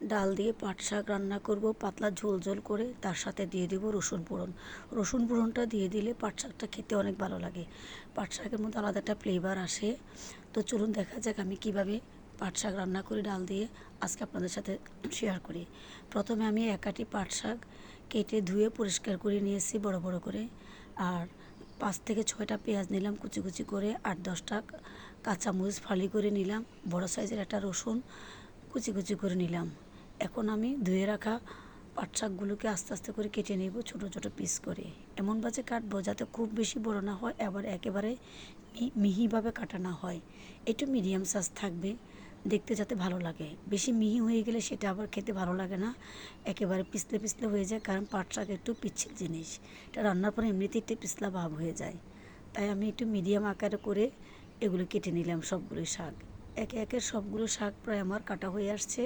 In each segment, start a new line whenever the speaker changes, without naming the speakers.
ডাল দিয়ে পাট শাক রান্না করব, পাতলা ঝোল ঝোল করে তার সাথে দিয়ে দেব রসুন ফোড়ন। রসুন ফোড়নটা দিয়ে দিলে পাট শাকটা খেতে অনেক ভালো লাগে। পাট শাকের মধ্যে আলাদা একটা ফ্লেভার আসে। তো চলুন দেখা যাক আমি কীভাবে পাট শাক রান্না করি ডাল দিয়ে। আজকে আপনাদের সাথে শেয়ার করি। প্রথমে আমি একাটি পাট শাক কেটে ধুয়ে পরিষ্কার করে নিয়েছি বড় বড় করে। আর পাঁচ থেকে ছয়টা পেঁয়াজ নিলাম কুচি কুচি করে। আট দশটা কাঁচামরিচ ফালি করে নিলাম। বড় সাইজের একটা রসুন কুচি কুচি করে নিলাম। এখন আমি ধুয়ে রাখা পাট শাকগুলোকে আস্তে আস্তে করে কেটে নেব ছোট ছোট পিস করে। এমন বাজে কাটবো যাতে খুব বেশি বড় না হয়, আবার একেবারে মিহিভাবে কাটা না হয়। একটু মিডিয়াম সাইজ থাকবে, দেখতে যাতে ভালো লাগে। বেশি মিহি হয়ে গেলে সেটা আবার খেতে ভালো লাগে না। একেবারে পিছলে পিছলে হয়ে যায়, কারণ পাট শাক একটু পিচ্ছিল জিনিস। এটা রান্নার পরে এমনিতেই একটু পিছলা ভাব হয়ে যায়। তাই আমি একটু মিডিয়াম আকারে করে এগুলো কেটে নিলাম সবগুলো শাক। একে একে সবগুলো শাক প্রায় আমার কাটা হয়ে আসছে।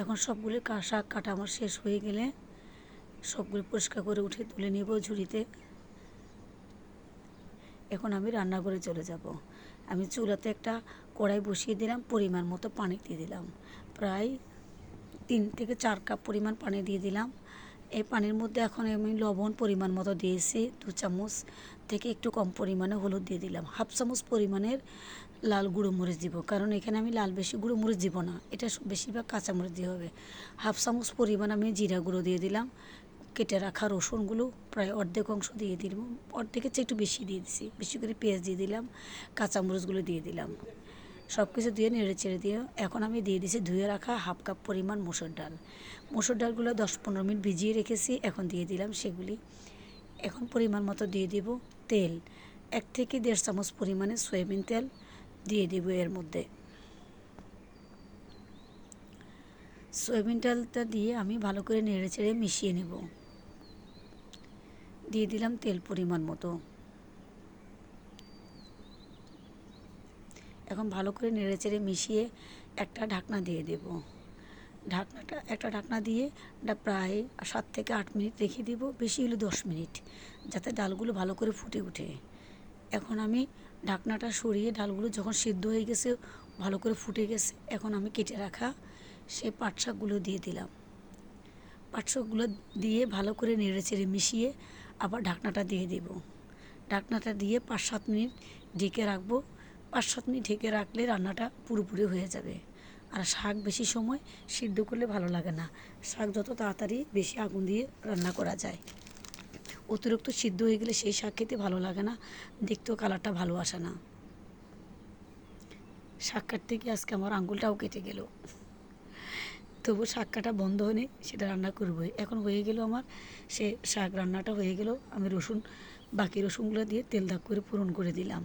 এখন সবগুলি শাক কাটা আমার শেষ হয়ে গেলে সবগুলি পরিষ্কার করে উঠে তুলে নেব ঝুড়িতে। এখন আমি রান্না করে চলে যাব। আমি চুলাতে একটা কড়াই বসিয়ে দিলাম, পরিমাণ মতো পানি দিয়ে দিলাম। প্রায় তিন থেকে চার কাপ পরিমাণ পানি দিয়ে দিলাম। এই পানির মধ্যে এখন আমি লবণ পরিমাণ মতো দিয়েছি, দু চামচ থেকে একটু কম পরিমাণে হলুদ দিয়ে দিলাম। হাফ চামচ পরিমাণের লাল গুঁড়ো মরিচ দিব, কারণ এখানে আমি লাল বেশি গুঁড়ো মরিচ দিব না, এটা বেশিরভাগ কাঁচামরিচ দিয়ে হবে। হাফ চামচ পরিমাণ আমি জিরা গুঁড়ো দিয়ে দিলাম, কেটে রাখা রসুনগুলো প্রায় অর্ধেক অংশ দিয়ে দিলাম, অর্ধেকের চেয়ে একটু বেশি দিয়ে দিছি, বেশি করে পেঁয়াজ দিয়ে দিলাম কাঁচামরিচগুলো দিয়ে দিলাম। সব কিছু দিয়ে নেড়ে চেড়ে দিয়ে এখন আমি দিয়ে দিয়েছি ধুয়ে রাখা হাফ কাপ পরিমাণ মসুর ডাল। মুসুর ডালগুলো দশ পনেরো মিনিট ভিজিয়ে রেখেছি, এখন দিয়ে দিলাম সেগুলি। এখন পরিমাণ মতো দিয়ে দিব তেল, এক থেকে দেড় চামচ পরিমাণে সয়াবিন তেল দিয়ে দিব এর মধ্যে। সয়াবিন তেলটা দিয়ে আমি ভালো করে নেড়ে চেড়ে মিশিয়ে নেব। দিয়ে দিলাম তেল পরিমাণ মতো। এখন ভালো করে নেড়ে চেড়ে মিশিয়ে একটা ঢাকনা দিয়ে দেব। ঢাকনাটা, একটা ঢাকনা দিয়ে প্রায় সাত থেকে আট মিনিট রেখে দিব, বেশি হলে দশ মিনিট, যাতে ডালগুলো ভালো করে ফুটে ওঠে। এখন আমি ঢাকনাটা সরিয়ে ডালগুলো যখন সিদ্ধ হয়ে গেছে, ভালো করে ফুটে গেছে, এখন আমি কেটে রাখা সেই পাট শাকগুলো দিয়ে দিলাম। পাট শাকগুলো দিয়ে ভালো করে নেড়ে চেড়ে মিশিয়ে আবার ঢাকনাটা দিয়ে দেব। ঢাকনাটা দিয়ে পাঁচ সাত মিনিট ঢেকে রাখব পাঁচ সাত মিনিট ঢেকে রাখলে রান্নাটা পুরোপুরি হয়ে যাবে। আর শাক বেশি সময় সিদ্ধ করলে ভালো লাগে না। শাক যত তাড়াতাড়ি বেশি আগুন দিয়ে রান্না করা যায়। অতিরিক্ত সিদ্ধ হয়ে গেলে সেই শাক খেতে ভালো লাগে না। দেখতেও কালারটা ভালো আসে না। শাক কাটতে গিয়ে আজকে আমার আঙ্গুলটাও কেটে গেল। তবু শাক কাটা বন্ধ হয়নি, সেটা রান্না করবই। এখন হয়ে গেল আমার, সে শাক রান্নাটা হয়ে গেল। আমি রসুন, বাকি রসুনগুলো দিয়ে তেল দাগ করে পূরণ করে দিলাম।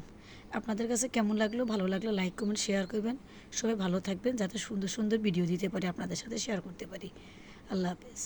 আপনাদের কাছে কেমন লাগল? ভালো লাগল লাইক কমেন্ট শেয়ার করবেন। সবাই ভালো থাকবেন, যাতে সুন্দর সুন্দর ভিডিও দিতে পারি, আপনাদের সাথে শেয়ার করতে পারি। আল্লাহ হাফেজ।